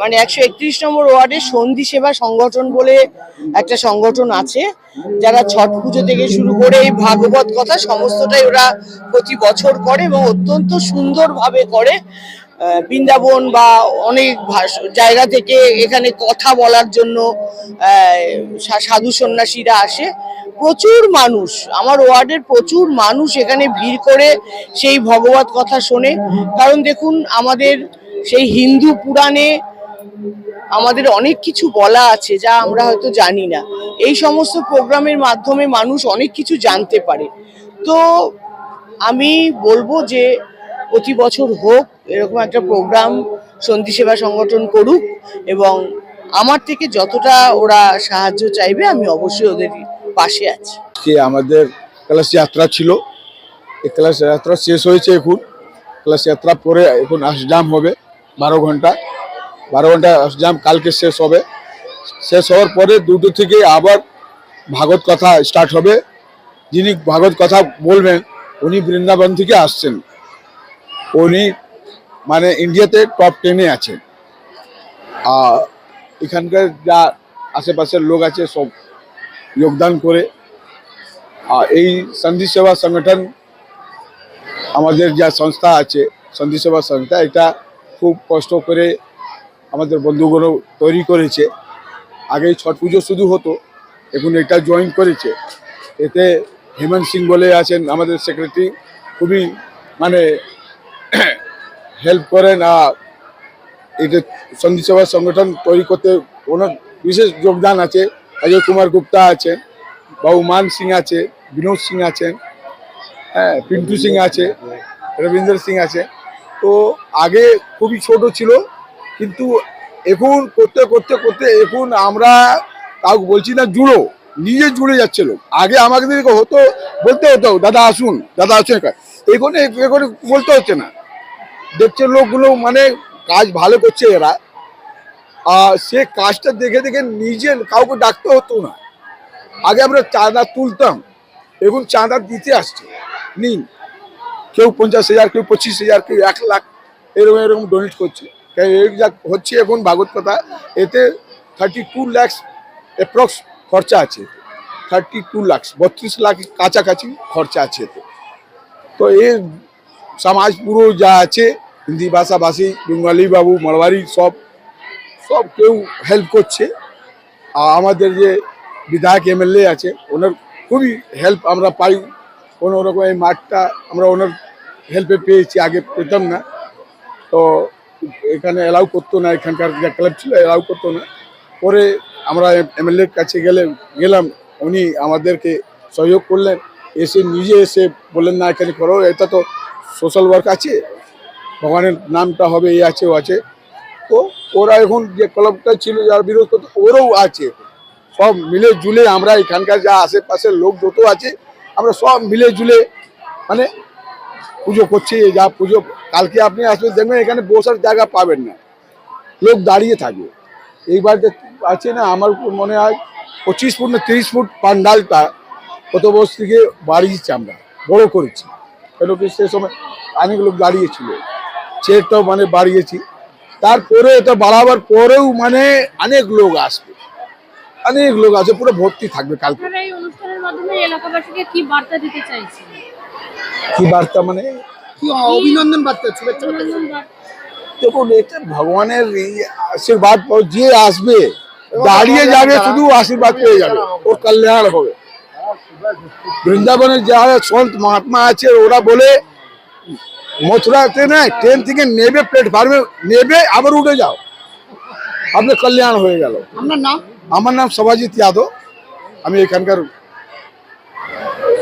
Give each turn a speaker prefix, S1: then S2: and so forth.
S1: মানে একশো একত্রিশ নম্বর ওয়ার্ডে সন্ধি সেবা সংগঠন বলে একটা সংগঠন আছে, যারা ছট পুজো থেকে শুরু করে এই ভাগবত কথা সমস্তটাই ওরা প্রতি বছর করে এবং অত্যন্ত সুন্দরভাবে করে। বৃন্দাবন বা অনেক জায়গা থেকে এখানে কথা বলার জন্য সাধু সন্ন্যাসীরা আসে। প্রচুর মানুষ, আমার ওয়ার্ডের প্রচুর মানুষ এখানে ভিড় করে সেই ভগবত কথা শোনে। কারণ দেখুন, আমাদের সেই হিন্দু পুরাণে আমাদের অনেক কিছু বলা আছে যা আমরা হয়তো জানি না। এই সমস্ত প্রোগ্রামের মাধ্যমে মানুষ অনেক কিছু জানতে পারে। তো আমি বলব যে প্রতি বছর হোক, এরকম একটা প্রোগ্রাম সন্ধি সেবা সংগঠন করুক এবং আমার থেকে যতটা ওরা সাহায্য চাইবে, আমি অবশ্যই ওদের পাশে আছি।
S2: আমাদের ক্লাস যাত্রা ছিল। এই ক্লাস যাত্রা শেষ হয়েছে এখন। ক্লাস যাত্রা পরে এখন আসজাম হবে। বারো ঘণ্টা। বারো ঘণ্টা আসজাম কালকে শেষ হবে। শেষ হওয়ার পরে দুটো থেকে আবার ভাগবত কথা স্টার্ট হবে। যিনি ভাগবত কথা বলবেন, উনি বৃন্দাবন থেকে আসছেন। উনি মানে ইন্ডিয়াতে টপ টেনে আছেন। আর এখানকার যা আশেপাশের লোক আছে, সব যোগদান করে। আর এই সন্ধি সেবা সংগঠন, আমাদের যা সংস্থা আছে, সন্ধি সেবা সংস্থা, এটা খুব কষ্ট করে আমাদের বন্ধুগুলো তৈরি করেছে। আগে ছট পুজো শুধু হতো, এখন এটা জয়েন করেছে। এতে হেমন্ত সিং বলে আছেন, আমাদের সেক্রেটারি খুবই মানে হেল্প করেন আর এটা সন্ধি সেবা সংগঠন তৈরি করতে ওনার বিশেষ যোগদান আছে। অজয় কুমার গুপ্তা আছেন বাবু মান সিং আছে, বিনোদ সিং আছেন হ্যাঁ পিন্টু সিং আছে, রবীন্দ্র সিং আছে। তো আগে খুবই ছোট ছিল, কিন্তু এখন করতে করতে করতে এখন আমরা কাউকে বলছি না জুড়ো, নিজে জুড়ে যাচ্ছে লোক। আগে আমাকে দিকে হতো, বলতে হতো, দাদা, আসুন দাদা আসুন এখন। এখন বলতে হচ্ছে না। দেখছে লোকগুলো মানে কাজ ভালো করছে এরা। আর সে কাজটা দেখে দেখে নিজে কাউকে ডাকতে হতো না। আগে আমরা চাঁদা তুলতাম, এখন চাঁদা দিতে আসছে। নিন। কেউ পঞ্চাশ হাজার, কেউ পঁচিশ হাজার, কেউ এক লাখ এরকম এরকম ডোনেট করছে। যা হচ্ছে এখন ভাগবত কথা, এতে থার্টি টু ল্যাক্স অ্যাপ্রক্স খরচা আছে। থার্টি টু লাক্স বত্রিশ লাখ কাছাকাছি খরচা আছে এতে। তো এর সমাজ পুরো যা আছে, হিন্দি ভাষাভাষী, বেঙ্গলি বাবু মারবাড়ি সব সব কেউ হেল্প করছে। আর আমাদের যে বিধায়ক এমএলএ আছে, ওনার খুবই হেল্প আমরা পাই। কোনো রকম এই মাঠটা আমরা ওনার হেল্পে পেয়েছি, আগে পেতাম না। তো এখানে অ্যালাউ করতো না, এখানকার যে ক্লাব ছিল অ্যালাউ করতো না। পরে আমরা এমএলএর কাছে গেলে, গেলাম, উনি আমাদেরকে সহযোগ করলেন। এসে নিজে এসে বললেন, না, এখানে করো, এটা তো সোশ্যাল ওয়ার্ক আছে। ভগবানের নামটা হবে এই আছে, ও আছে। তো ওরা এখন যে ক্লাবটা ছিল, যার বিরোধ করতো ওরাও আছে। সব মিলে জুলে আমরা এখানকার যা আশেপাশের লোক যত আছে আমরা সব মিলে জুলে মানে পুজো করছি, যা পুজো, কালকে আপনি আসলে দেখবেন এখানে বসার জায়গা পাবেন না। লোক দাঁড়িয়ে থাকবে এইবার আছে না, আমার মনে হয় পঁচিশ ফুট না তিরিশ ফুট পান্ডালটা কত বছর থেকে বাড়িয়েছি আমরা, বড় করেছি। কেন কি সে সময় অনেক লোক দাঁড়িয়েছিল চেয়ারটাও মানে বাড়িয়েছি। তারপরে এটা বাড়াবার পরেও মানে অনেক লোক আসবে। অনেক লোক আছে পুরো ভর্তি থাকবে কালকে।
S3: মাধ্যমে এলাকাবাসীকে কি বার্তা দিতে চাইছেন
S2: কি বার্তা মানে?
S4: কি অভিনন্দন বার্তা শুভেচ্ছা।
S2: দেখুন এটা ভগবানের আশীর্বাদ যে আসবে দাঁড়িয়ে যাবে শুধু আশীর্বাদ পেয়ে যাবে। ওর কল্যাণ হবে। বৃন্দাবনের যারা সন্ত মহাত্মা আছে ওরা বলে মথুরাতে না ট্রেন থেকে নেবে প্ল্যাটফর্মে নেবে আবার উঠে যাও। আপনার কল্যাণ হয়ে গেল।
S4: আপনার নাম?
S2: আমার নাম সবাজিৎ যাদব। আমি এখানকার